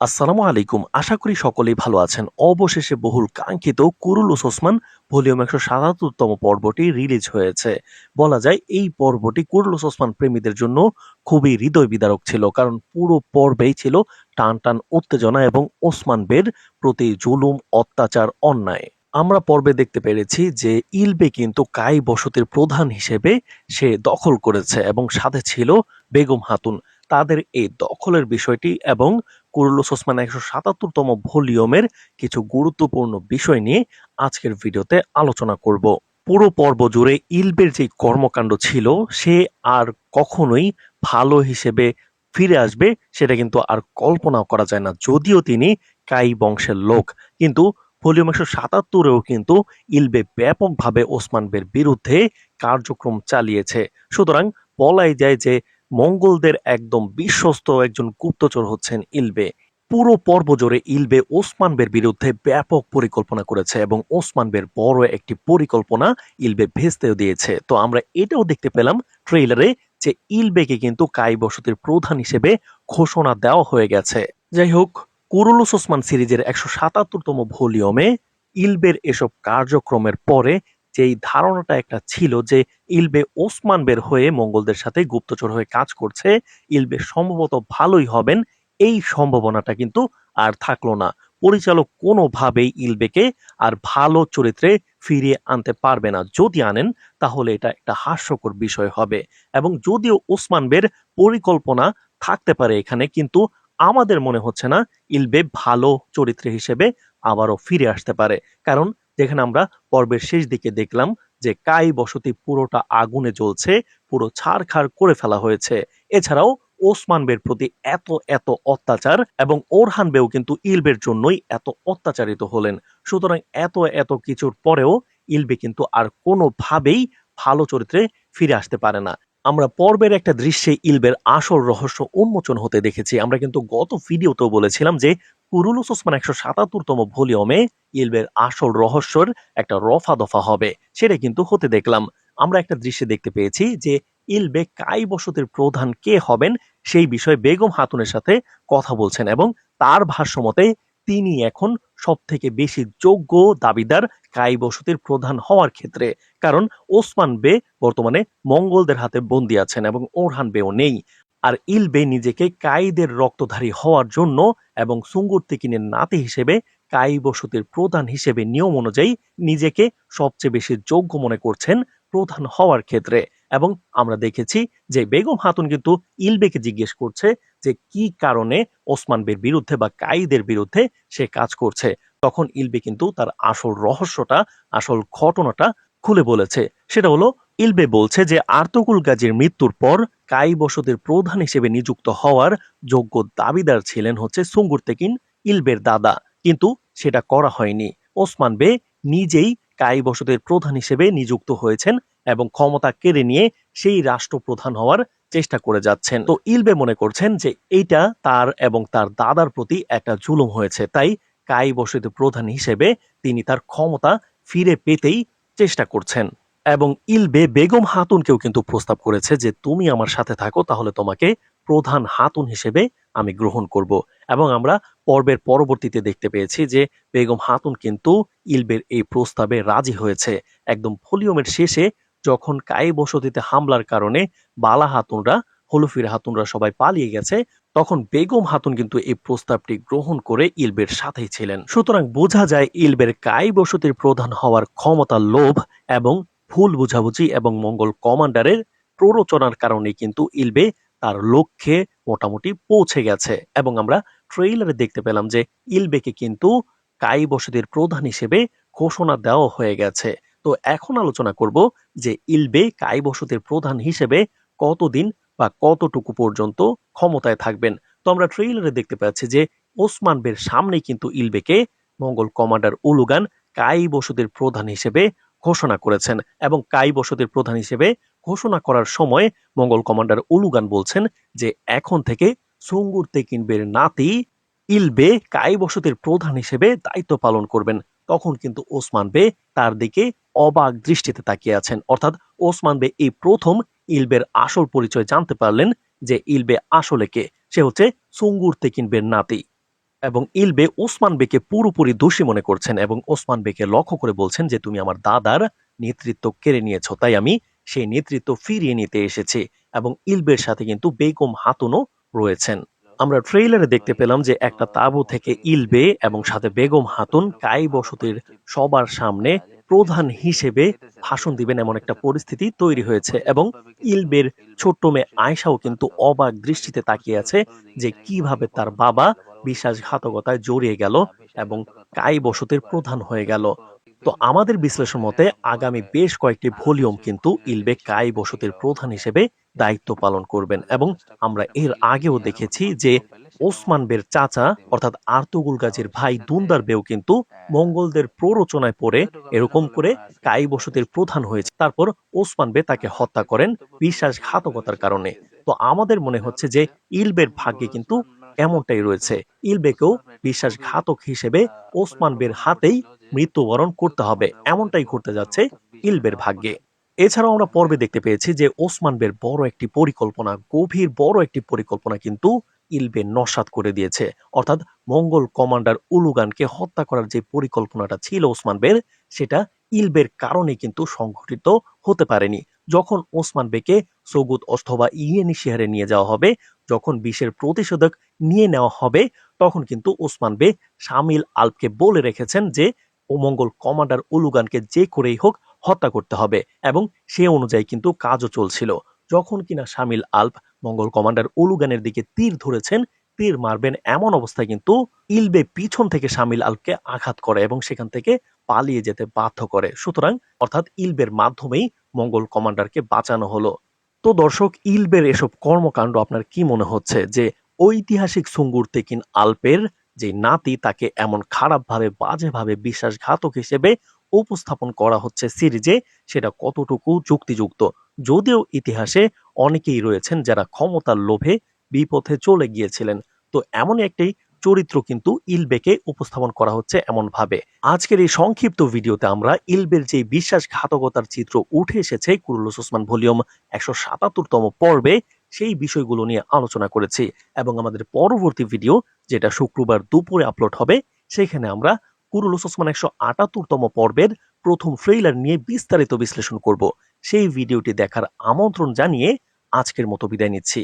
আসসালামু আলাইকুম। আশা করি সকলেই ভালো আছেন। অবশেষে বহুল কাঙ্ক্ষিত কুরুলুস ওসমান ভলিউম একশো সাতাত্তরতম পর্বটি রিলিজ হয়েছে। বলা যায়, এই পর্বটি কুরুলুস ওসমান প্রেমীদের জন্য খুবই হৃদয় বিদারক ছিল, কারণ পুরো পর্বেই ছিল টান টান উত্তেজনা এবং ওসমান বের প্রতি জুলুম, অত্যাচার, অন্যায়। আমরা পর্বে দেখতে পেরেছি যে ইলবে কিন্তু কাই বসতির প্রধান হিসেবে সে দখল করেছে এবং সাথে ছিল বেগম হাতুন। তাদের এই দখলের বিষয়টি এবং কুরুলুস ওসমান একশো সাতাত্তরতম ভলিউমের কিছু গুরুত্বপূর্ণ বিষয় নিয়ে আজকের ভিডিওতে আলোচনা করব। পুরো পর্ব জুড়ে ইলবের যে কর্মকাণ্ড ছিল, সে আর কখনোই ভালো হিসেবে ফিরে আসবে সেটা কিন্তু আর কল্পনাও করা যায় না। যদিও তিনি কাই বংশের লোক, কিন্তু ভলিউম একশো সাতাত্তরেও কিন্তু ইলবে ব্যাপকভাবে ওসমানবের বিরুদ্ধে কার্যক্রম চালিয়েছে। সুতরাং বলাই যায় যে মঙ্গলদের একদম বিশ্বস্ত একজন গুপ্তচর হচ্ছেন ইলবে। পুরো পর্ব জুড়ে ইলবে ওসমানবের বিরুদ্ধে ব্যাপক পরিকল্পনা করেছে এবং ওসমানবের বড় একটি পরিকল্পনা ইলবে ভেস্তেও দিয়েছে। তো আমরা এটাও দেখতে পেলাম ট্রেইলারে যে ইলবেকে কিন্তু কাই বসতির প্রধান হিসেবে ঘোষণা দেওয়া হয়ে গেছে। যাই হোক, কুরুলুস ওসমান সিরিজের একশো সাতাত্তরতম ভলিউমে ইলবের এসব কার্যক্রমের পরে যেই ধারণাটা একটা ছিল যে ইলবে ওসমান বের হয়ে মঙ্গলদের সাথে গুপ্তচর হয়ে কাজ করছে ইলবে সম্ভবত ভালোই হবেন, এই সম্ভাবনাটা কিন্তু আর থাকল না। পরিচালক কোনোভাবেই ইলবেকে আর ভালো চরিত্রে ফিরিয়ে আনতে পারবে না। যদি আনেন, তাহলে এটা একটা হাস্যকর বিষয় হবে। এবং যদিও ওসমান বের পরিকল্পনা থাকতে পারে এখানে, কিন্তু আমাদের মনে হচ্ছে না ইলবে ভালো চরিত্র হিসেবে আবারও ফিরে আসতে পারে। কারণ যেখানে আমরা পর্বের শেষ দিকে দেখলাম যে কাই বসতি পুরোটা আগুনে জ্বলছে, পুরো ছাড়খাড় করে ফেলা হয়েছে। এছাড়াও ওসমান বের প্রতি এত এত অত্যাচার এবং ওরহান বেও কিন্তু ইলবের জন্যই এত অত্যাচারিত হলেন। সুতরাং এত এত কিছুর পরেও ইলবে কিন্তু আর কোনোভাবেই ভালো চরিত্রে ফিরে আসতে পারে না। আমরা পর্বের একটা দৃশ্যে ইলবের আসল রহস্য উন্মোচন হতে দেখেছি। আমরা কিন্তু গত ভিডিওতেও বলেছিলাম যে কুরুলুস ওসমান একশো সাতাত্তরতম ভলিউমে ইলবের আসল রহস্যর একটা রফা দফা হবে, সেটা কিন্তু হতে দেখলাম। আমরা একটা দৃশ্যে দেখতে পেয়েছি যে ইলবে কাই বসতির প্রধান কে হবেন সেই বিষয়ে বেগম হাতুনের সাথে কথা বলছেন এবং তার ভাষ্যমতে তিনি এখন সব থেকে বেশি যোগ্য দাবিদার কাই বসতির প্রধান হওয়ার ক্ষেত্রে। কারণ ওসমান বে বর্তমানে মঙ্গলদের হাতে বন্দি আছেন এবং ওরহান বেও নেই। আর ইলবে নিজেকে কাইদের রক্তধারী হওয়ার জন্য এবং সুঙ্গুর তিকিনের নাতি হিসেবে কাই বসতির প্রধান হিসেবে নিয়ম অনুযায়ী নিজেকে সবচেয়ে বেশি যোগ্য মনে করছেন প্রধান হওয়ার ক্ষেত্রে। এবং আমরা দেখেছি যে বেগম হাতুন কিন্তু ইলবেকে জিজ্ঞেস করছে যে কি কারণে ওসমান বের বিরুদ্ধে বা কাইদের বিরুদ্ধে সে কাজ করছে। তখন ইলবে কিন্তু তার আসল রহস্যটা, আসল ঘটনাটা খুলে বলেছে। সেটা হলো, ইলবে বলছে যে আর্তকুল গাজীর মৃত্যুর পর কাই বসতির প্রধান হিসেবে নিযুক্ত হওয়ার যোগ্য দাবিদার ছিলেন হচ্ছে সুঙ্গুর তেকিন ইলবের দাদা। কিন্তু সেটা করা হয়নি। ওসমান বে নিজেই কাই বসতির প্রধান হিসেবে নিযুক্ত হয়েছেন এবং ক্ষমতা কেড়ে নিয়ে সেই রাষ্ট্রপ্রধান হওয়ার চেষ্টা করে যাচ্ছেন। তো ইলবে মনে করছেন যে এইটা তার এবং তার দাদার প্রতি একটা জুলুম হয়েছে। তাই কাই বসতি প্রধান হিসেবে তিনি তার ক্ষমতা ফিরে পেতেই চেষ্টা করছেন। এবং ইলবে বেগম হাতুনকেও কিন্তু প্রস্তাব করেছে যে, তুমি আমার সাথে থাকো, তাহলে তোমাকে প্রধান হাতুন হিসেবে আমি গ্রহণ করব। এবং আমরা পর্বের পরবর্তীতে দেখতে পেয়েছি যে, বেগম হাতুন কিন্তু ইলবের এই প্রস্তাবে রাজি হয়েছে। একদম ফলিওমের শেষে যখন কাই বসতিতে হামলার কারণে বালা হাতুনরা, হলুফির হাতুনরা সবাই পালিয়ে গেছে, তখন বেগম হাতুন কিন্তু এই প্রস্তাবটি গ্রহণ করে ইলবের সাথেই ছিলেন। সুতরাং বোঝা যায় ইলবের কাই বসতির প্রধান হওয়ার ক্ষমতা লোভ এবং ভুল বুঝাবুঝি এবং মঙ্গল কমান্ডারের প্ররোচনার কারণে কিন্তু ইলবে তার লক্ষ্যে মোটামুটি পৌঁছে গেছে। এবং আমরা ট্রেইলারে দেখতে পেলাম যে ইলবেকে কিন্তু কাই বসতির প্রধান হিসেবে ঘোষণা দেওয়া হয়ে গেছে। তো এখন আলোচনা করব যে ইলবে কাই বসতির প্রধান হিসেবে কতদিন বা কতটুকু পর্যন্ত ক্ষমতায় থাকবেন। তো আমরা ট্রেইলারে দেখতে পাচ্ছি যে ওসমান বের সামনে কিন্তু ইলবেকে মঙ্গল কমান্ডার উলুগান কাই বসতির প্রধান হিসেবে ঘোষণা করেছেন এবং কাই বসতির প্রধান হিসেবে ঘোষণা করার সময় মঙ্গল কমান্ডার উলুগান বলছেন যে এখন থেকে সুঙ্গুর তেকিনবের নাতি ইলবে কাই বসতির প্রধান হিসেবে দায়িত্ব পালন করবেন। তখন কিন্তু ওসমান বে তার দিকে অবাক দৃষ্টিতে তাকিয়ে আছেন। অর্থাৎ ওসমান বে এই প্রথম ইলবের আসল পরিচয় জানতে পারলেন যে ইলবে আসলে কে। সে হচ্ছে সুঙ্গুর তেকিনবের নাতি। এবং ইলবে ওসমান বেকে পুরোপুরি দোষী মনে করছেন এবং ওসমান বেকে লক্ষ্য করে বলছেন যে, তুমি আমার দাদার নেতৃত্ব কেড়ে নিয়েছো, তাই আমি সেই নেতৃত্ব ফিরিয়ে নিতে এসেছি। এবং ইলবের সাথে কিন্তু বেগম হাতুনও রয়েছেন। আমরা ট্রেইলারে দেখতে পেলাম যে একটা তাঁবু থেকে ইলবে এবং সাথে বেগম হাতুন কাই বসতির সবার সামনে প্রধান হিসেবে ভাষণ দিবেন এমন একটা পরিস্থিতি তৈরি হয়েছে এবং ইলবের ছোট্ট মেয়ে আয়সাও কিন্তু অবাক দৃষ্টিতে তাকিয়ে আছে যে কীভাবে তার বাবা বিশ্বাসঘাতকতায় জড়িয়ে গেল এবং কাই বসতির প্রধান হয়ে গেল। তো আমাদের বিশ্লেষণ মতে আগামী বেশ কয়েকটি ভলিউম কিন্তু ইলবে কাই বসতির প্রধান হিসেবে দায়িত্ব পালন করবেন। এবং আমরা এর আগেও দেখেছি যে ওসমান বের চাচা, অর্থাৎ আর্তুগুল গাজীর ভাই দুন্দার বেও কিন্তু মঙ্গলদের প্ররোচনায় পড়ে এরকম করে কাই বসতির প্রধান হয়েছে। তারপর ওসমান বে তাকে হত্যা করেন বিশ্বাসঘাতকতার কারণে। তো আমাদের মনে হচ্ছে যে ইলবের ভাগ্যে কিন্তু এমনটাই রয়েছে। ইলবেকেও বিশ্বাসঘাতক হিসেবে ওসমান বের হাতেই মৃত্যুবরণ করতে হবে। এমনটাই ঘটতে যাচ্ছে ইলবের ভাগ্যে। এছাড়াও আমরা পর্বে দেখতে পেয়েছি যে ওসমান বের বড় একটি পরিকল্পনা, গভীর বড় একটি পরিকল্পনা কিন্তু ইলবে নস্বাত করে দিয়েছে। অর্থাৎ মঙ্গল কমান্ডার উলুগানকে হত্যা করার যে পরিকল্পনাটা ছিল ওসমান বের, সেটা ইলবের কারণে কিন্তু সংঘটিত হতে পারেনি। যখন ওসমান বেকে সৌগুত অথবা ইয়েনি শেহারে নিয়ে যাওয়া হবে, যখন বিষের প্রতিষেধক নিয়ে নেওয়া হবে, তখন কিন্তু ওসমান বে শামিল আলপকে বলে রেখেছেন যে, ও মঙ্গল কমান্ডার উলুগানকে যে করেই হোক হত্যা করতে হবে এবং সে অনুযায়ী কিন্তু কাজও চলছিল। যখন কিনা শামিল আলপ মঙ্গল কমান্ডার উলুগানের দিকে তীর ধরেছেন, তীর মারবেন এমন অবস্থায় কিন্তু ইলবে পিছন থেকে শামিল আলপকে আঘাত করে এবং সেখান থেকে পালিয়ে যেতে বাধ্য করে। সুতরাং অর্থাৎ ইলবের মাধ্যমেই মঙ্গল কমান্ডারকে বাঁচানো হলো। তো দর্শক, ইলবের এসব কর্মকাণ্ড আপনার কি মনে হচ্ছে যে ঐতিহাসিক সুঙ্গুর তেকিন আলপের যে নাতি তাকে এমন খারাপভাবে, বাজেভাবে, বিশ্বাসঘাতক হিসেবে উপস্থাপন করা হচ্ছে সিরিজে, সেটা কতটুকু যুক্তিযুক্ত? যদিও ইতিহাসে অনেকেই রয়েছেন যারা ক্ষমতার লোভে বিপথে চলে গিয়েছিলেন। তো এমন একটি চরিত্র কিন্তু ইলবেকে উপস্থাপন করা হচ্ছে এমন ভাবে আজকের এই সংক্ষিপ্ত ভিডিওতে আমরা ইলবের যে বিশ্বাসঘাতকতার চিত্র উঠে এসেছে কুরুলুস ওসমান ভলিউম একশো সাতাত্তরতম পর্বে, সেই বিষয়গুলো নিয়ে আলোচনা করেছি। এবং আমাদের পরবর্তী ভিডিও, যেটা শুক্রবার দুপুরে আপলোড হবে, সেখানে আমরা কুরুলুস ওসমান একশো আটাত্তরতম পর্বের প্রথম ট্রেইলার নিয়ে বিস্তারিত বিশ্লেষণ করব। সেই ভিডিওটি দেখার আমন্ত্রণ জানিয়ে আজকের মতো বিদায় নিচ্ছি।